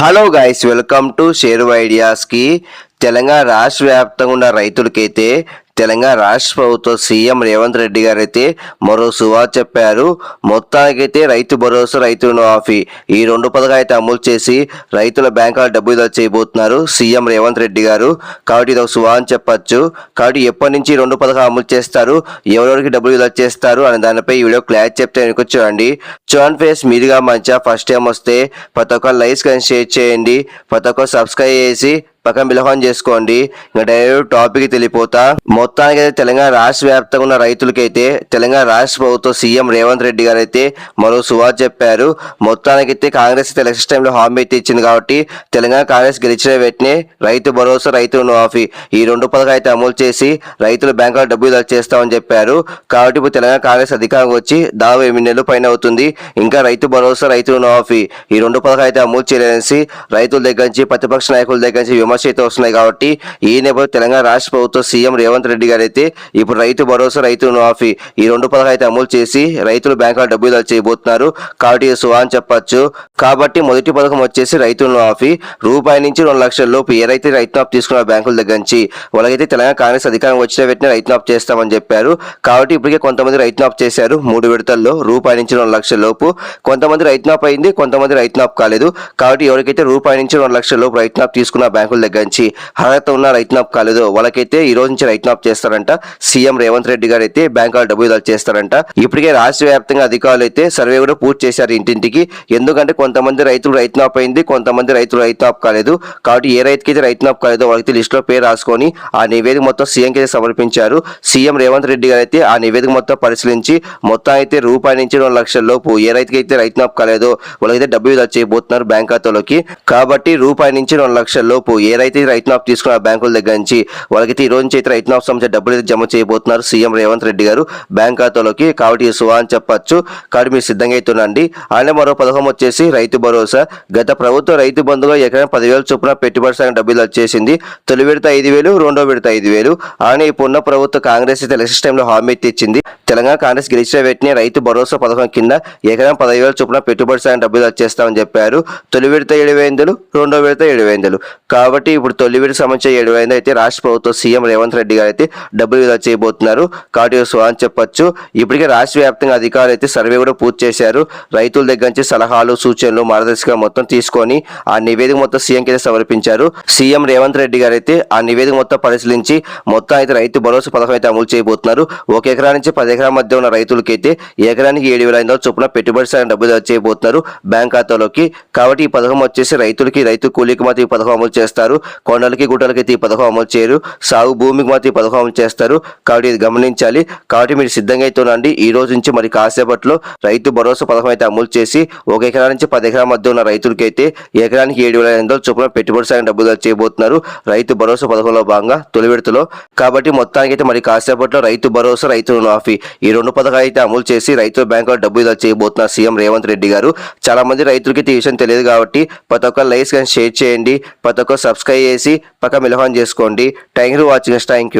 Hello guys welcome to share ఐడియాస్కి Telangana రాష్ట్ర వ్యాప్తంగా ఉన్న రైతులకైతే తెలంగాణ రాష్ట్ర ప్రభుత్వ సీఎం రేవంత్ రెడ్డి గారు అయితే మరో సువా చెప్పారు. మొత్తానికైతే రైతు భరోసా రైతు రుణమాఫీ ఈ రెండు పథకాలు అయితే అమలు చేసి రైతుల బ్యాంకుల డబ్బు ఇదా చేయబోతున్నారు సీఎం రేవంత్ రెడ్డి గారు. కాబట్టి ఇది ఒక సువా అని చెప్పచ్చు. కాబట్టి ఎప్పటి నుంచి రెండు పథకాలు అమలు చేస్తారు? ఎవరెవరికి డబ్బులు ఇదా చేస్తారు? అనే దానిపై ఈ వీడియో క్లారిటీ చెప్తే వెనుక చూడండి. చూడండి ఫేస్ మీరుగా మంచిగా ఫస్ట్ టైం వస్తే ప్రతి ఒక్క లైక్స్ కానీ షేర్ చేయండి. ప్రతి ఒక్క సబ్స్క్రైబ్ చేసి పక్కన బిలహం చేసుకోండి. ఇంకా డైరెక్ట్ టాపిక్ తెలిపోతా మొత్తానికి అయితే తెలంగాణ రాష్ట్ర వ్యాప్తంగా ఉన్న రైతులకైతే తెలంగాణ రాష్ట్ర ప్రభుత్వం సీఎం రేవంత్ రెడ్డి గారు అయితే మరో సువార్ చెప్పారు. మొత్తానికైతే కాంగ్రెస్ ఎలక్షన్ టైంలో హామీ అయితే ఇచ్చింది కాబట్టి తెలంగాణ కాంగ్రెస్ గెలిచిన వెంటనే రైతు భరోసా రైతు రుణమాఫీ ఈ రెండు పథకాలు అయితే అమలు చేసి రైతుల బ్యాంకులో డబ్బులు చేస్తామని చెప్పారు. కాబట్టి ఇప్పుడు తెలంగాణ కాంగ్రెస్ అధికారం వచ్చి దాదాపు ఎనిమిది నెలల పైన అవుతుంది. ఇంకా రైతు భరోసా రైతు రుణమాఫీ ఈ రెండు పథకాలు అయితే అమలు చేయాలనేసి రైతుల దగ్గర నుంచి ప్రతిపక్ష నాయకుల దగ్గర నుంచి విమర్శ అయితే వస్తున్నాయి కాబట్టి ఈ నేపథ్యంలో తెలంగాణ రాష్ట్ర ప్రభుత్వం సీఎం రేవంత్ రెడ్డి గారు అయితే ఇప్పుడు రైతు భరోసా రైతు మాఫీ ఈ రెండు పథకాలు అయితే అమలు చేసి రైతులు బ్యాంకులో డబ్బులు చేయబోతున్నారు. కాబట్టి సుహా సువా అని చెప్పొచ్చు. కాబట్టి మొదటి పథకం వచ్చేసి రైతు మాఫీ. రూపాయి నుంచి రెండు లక్షల లోపు ఏ రైతు రైతు మాఫ్ తీసుకున్న బ్యాంకుల దగ్గర నుంచి వాళ్ళకైతే తెలంగాణ కాంగ్రెస్ అధికారం వచ్చిన వెంటనే రైతు మాఫ్ చేస్తామని చెప్పారు. కాబట్టి ఇప్పటికే కొంతమంది రైతు మాఫ్ చేశారు. మూడు విడతల్లో రూపాయి నుంచి రెండు లక్షల లోపు. కొంతమంది రైతు మాఫ్ అయింది కొంతమంది రైతు మాఫ్ కాలేదు. కాబట్టి ఎవరికైతే రూపాయి నుంచి రెండు లక్షల లోపు రైతు మాఫ్ తీసుకున్న బ్యాంకుల దగ్గర నుంచి అర్హత ఉన్న రైతు నాప్ కాలేదు. వాళ్ళకైతే ఈ రోజు నుంచి రైతు నాప్ చేస్తారంట. సీఎం రేవంత్ రెడ్డి గారు అయితే బ్యాంకుల డబ్బు విధాలు చేస్తారంట. ఇప్పటికే రాష్ట్ర వ్యాప్తంగా అధికారులు అయితే సర్వే కూడా పూర్తి చేశారు ఇంటింటికి. ఎందుకంటే కొంతమంది రైతులు రైతు నాప్ అయింది కొంతమంది రైతులు రైతు నాప్ కాలేదు. కాబట్టి ఏ రైతుకైతే రైతు నాప్ కాలేదో వాళ్ళకి లిస్ట్లో పేరు రాసుకొని ఆ నివేదిక మొత్తం సీఎం కి సమర్పించారు. సీఎం రేవంత్ రెడ్డి గారు అయితే ఆ నివేదిక మొత్తం పరిశీలించి మొత్తం అయితే రూపాయి నుంచి రెండు లక్షల లోపు ఏ రైతుకైతే రైతు నాప్ కాలేదో వాళ్ళకైతే డబ్బు విడుదల చేయబోతున్నారు బ్యాంక్ ఖాతాలోకి. కాబట్టి రూపాయి నుంచి రెండు లక్షల లోపు ఏ ఏదైతే రైతు నాఫ్ తీసుకున్న బ్యాంకుల దగ్గర నుంచి వాళ్ళకైతే ఈ రోజు నుంచి అయితే రైతు నాఫ్ సంబంధించిన డబ్బులు అయితే జమ చేయబోతున్నారు సీఎం రేవంత్ రెడ్డి గారు బ్యాంక్ ఖాతాలోకి. కాబట్టి సువా అని చెప్పచ్చు. కాబట్టి మీరు సిద్ధంగా అవుతుండండి ఆయన మరో పథకం వచ్చేసి రైతు భరోసా. గత ప్రభుత్వం రైతు బంధుగా ఎకరం పదివేల చొప్పున పెట్టుబడి సాగిన డబ్బులు వచ్చేసింది తొలి విడత ఐదు వేలు రెండో విడత ఐదు వేలు. ఆయన ఇప్పుడున్న ప్రభుత్వ కాంగ్రెస్ అయితే ఎలక్షన్ టైంలో హామీ అయితే ఇచ్చింది. తెలంగాణ కాంగ్రెస్ గెలిచిన వెంటనే రైతు భరోసా పథకం కింద ఎకరం పదివేల చొప్పున పెట్టుబడి సాయం డబ్బులు వచ్చేస్తామని చెప్పారు. తొలి విడత ఏడు వేందలు రెండో విడత ఏడు వేందలు కాబట్టి ఇప్పుడు తొలి విడత సంబంధించిన ఏడు వేందలు అయితే రాష్ట్ర ప్రభుత్వం సీఎం రేవంత్ రెడ్డి గారు అయితే డబ్బులు విడుదల చేయబోతున్నారు. కాబట్టి సో అని చెప్పొచ్చు. ఇప్పటికే రాష్ట్ర వ్యాప్తంగా అధికారులు అయితే సర్వే కూడా పూర్తి చేశారు. రైతుల దగ్గర నుంచి సలహాలు సూచనలు మార్గదర్శకం మొత్తం తీసుకొని ఆ నివేదిక మొత్తం సీఎం కింద సమర్పించారు. సీఎం రేవంత్ రెడ్డి గారు అయితే ఆ నివేదిక మొత్తం పరిశీలించి మొత్తం అయితే రైతు భరోసా పథకం అయితే అమలు చేయబోతున్నారు. ఒక ఎకరా నుంచి పది ఎకరా మధ్య ఉన్న రైతులకైతే ఎకరానికి ఏడు వేల ఐదు వందల చొప్పున పెట్టుబడి సాయం డబ్బులు చేయబోతున్నారు బ్యాంక్ ఖాతాలోకి. కాబట్టి ఈ పథకం వచ్చేసి రైతులకి రైతు కూలీకి మాత్రం ఈ పథకం అమలు చేస్తారు. కొండలకి గుట్టలకి అయితే ఈ పథకం అమలు చేయరు. సాగు భూమికి మాత్రం ఈ పథకం అమలు చేస్తారు. కాబట్టి ఇది గమనించాలి. కాబట్టి మీరు సిద్ధంగా అయితే ఉండండి. ఈ రోజు నుంచి మరి కాసేపట్లో రైతు భరోసా పథకం అయితే అమలు చేసి ఒక ఎకరా నుంచి పది ఎకరాల మధ్య ఉన్న రైతులకైతే ఎకరానికి ఏడు వేల ఐదు వందల చొప్పున పెట్టుబడి సాయం డబ్బులు చేయబోతున్నారు రైతు భరోసా పథకంలో భాగంగా తొలి విడతలో. కాబట్టి మొత్తానికి అయితే మరి కాసేపట్లో రైతు భరోసా రైతు రుణమాఫీ. ఈ రెండు పథకాలు అయితే అమలు చేసి రైతుల బ్యాంకులో డబ్బు విడుదల చేయబోతున్న సీఎం రేవంత్ రెడ్డి గారు. చాలా మంది రైతులకి ఈ విషయం తెలియదు కాబట్టి ప్రతి ఒక్క లైక్స్ కానీ షేర్ చేయండి. ప్రతి ఒక్క సబ్స్క్రైబ్ చేసి పక్క మిలహాన్ చేసుకోండి. Thank you watching. Thank you.